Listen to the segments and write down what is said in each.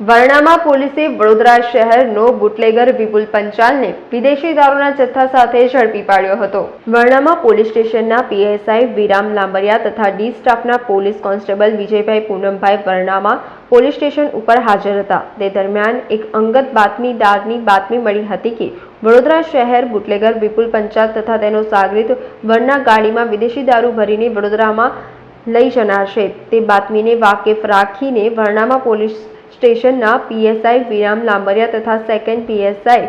વર્ણામાં પોલીસે વડોદરા શહેરનો બુટલેગર વિપુલ પંચાલને વિદેશી દારૂના જથ્થા સાથે ઝડપી પાડ્યો હતો. વરણામાં પોલીસ સ્ટેશનના પીએસઆઈ વિરામ લાંબરિયા તથા ડી સ્ટાફના પોલીસ કોન્સ્ટેબલ વિજયભાઈ પૂનમભાઈ વરણામાં પોલીસ સ્ટેશન ઉપર હાજર હતા. તે દરમિયાન એક અંગત બાતમીદારની બાતમી મળી હતી કે વડોદરા શહેર બુટલેગર વિપુલ પંચાલ તથા તેનો સાગરીત વરના ગાડીમાં વિદેશી દારૂ ભરીને વડોદરામાં લઈ જનાર છે. તે બાતમીને વાકેફ રાખીને વરણામાં પોલીસ સ્ટેશનના પીએસઆઈ વિરામ લાંબરિયા તથા સેકન્ડ પીએસઆઈ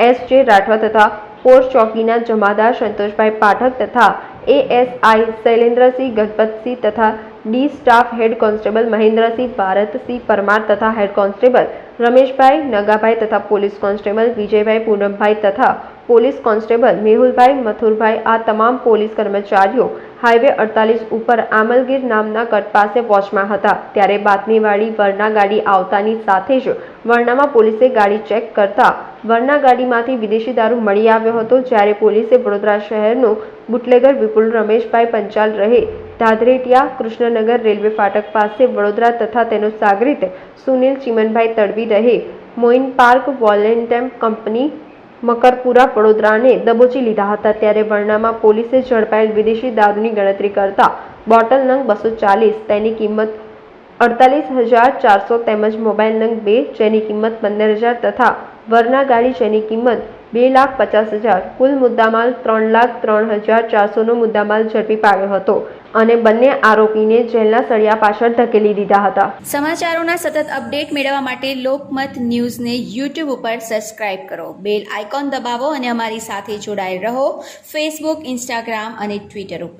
એસ જે રાઠવા તથા પોસ્ટ ચોકીના જમાદાર સંતોષભાઈ પાઠક તથા એએસઆઈ શૈલેન્દ્રસિંહ ગજપતસિંહ તથા D staff head constable Mahendrasinh Bharatsinh Parmar તથા હેડ કોન્સ્ટેબલ રમેશભાઈ નગાભાઈ તથા પોલીસ કોન્સ્ટેબલ વિજયભાઈ પૂનમભાઈ તથા પોલીસ કોન્સ્ટેબલ મેહુલભાઈ મથુરભાઈ આ તમામ પોલીસ કર્મચારીઓ હાઈવે અડતાલીસ ઉપર આમલગીર નામના કટ પાસે વોચમાં હતા. ત્યારે બાતમીવાળી વરના ગાડી આવતાની સાથે જ વર્ણામાં પોલીસે ગાડી ચેક કરતા વરના ગાડીમાંથી વિદેશી દારૂ મળી આવ્યો હતો, જ્યારે પોલીસે વડોદરા શહેરનો બુટલેગર વિપુલ રમેશભાઈ પંચાલ રહે ધાધરેટિયા કૃષ્ણનગર રેલવે ફાટક પાસે વડોદરા તથા તેનો સાગરીત સુનિલ ચિમનભાઈ તડવી રહે. મોઇન પાર્ક વોલેન્ટેમ કંપની મકરપુરા, વડોદરાને દબોચી લીધા હતા. ત્યારે વર્ણામાં પોલીસે ઝડપાયેલ વિદેશી દારૂની ગણતરી કરતા બોટલ નંગ બસો ચાલીસ, તેની કિંમત અડતાલીસ હજાર ચારસો તેમજ મોબાઈલ નંગ બે, જેની કિંમત પંદર હજાર તથા વરના ગાડી, જેની કિંમત બે લાખ પચાસ હજાર, કુલ મુદ્દામાલ ત્રણ લાખ ત્રણ હજાર ચારસોનો મુદ્દામાલ ઝડપી પાડ્યો હતો. અને બંને આરોપીને જેલના સળિયા પાછળ ધકેલી દીધા હતા. સમાચારોના સતત અપડેટ મેળવવા માટે લોકમત ન્યૂઝને યુટ્યુબ ઉપર સબસ્ક્રાઇબ કરો. બેલ આઇકોન દબાવો અને અમારી સાથે જોડાયેલ રહો. ફેસબુક ઇન્સ્ટાગ્રામ અને ટ્વિટર ઉપર.